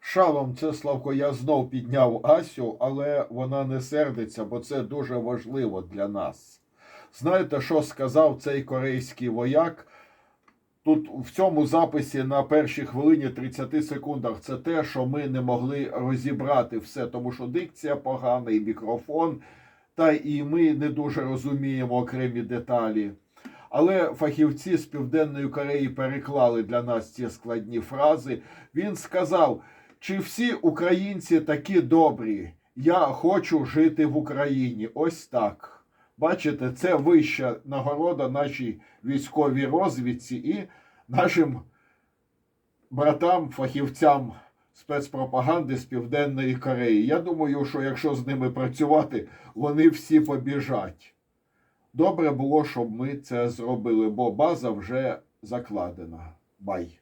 Шалом, це Славко, я знов підняв Асю, але вона не сердиться, бо це дуже важливо для нас. Знаєте, що сказав цей корейський вояк? Тут в цьому записі на першій хвилині 30 секундах це те, що ми не могли розібрати все, тому що дикція погана, і мікрофон, та і ми не дуже розуміємо окремі деталі. Але фахівці з Південної Кореї переклали для нас ці складні фрази. Він сказав: чи всі українці такі добрі? Я хочу жити в Україні. Ось так. Бачите, це вища нагорода нашій військовій розвідці і нашим братам, фахівцям спецпропаганди з Південної Кореї. Я думаю, що якщо з ними працювати, вони всі побіжать. Добре було, щоб ми це зробили, бо база вже закладена. Бай.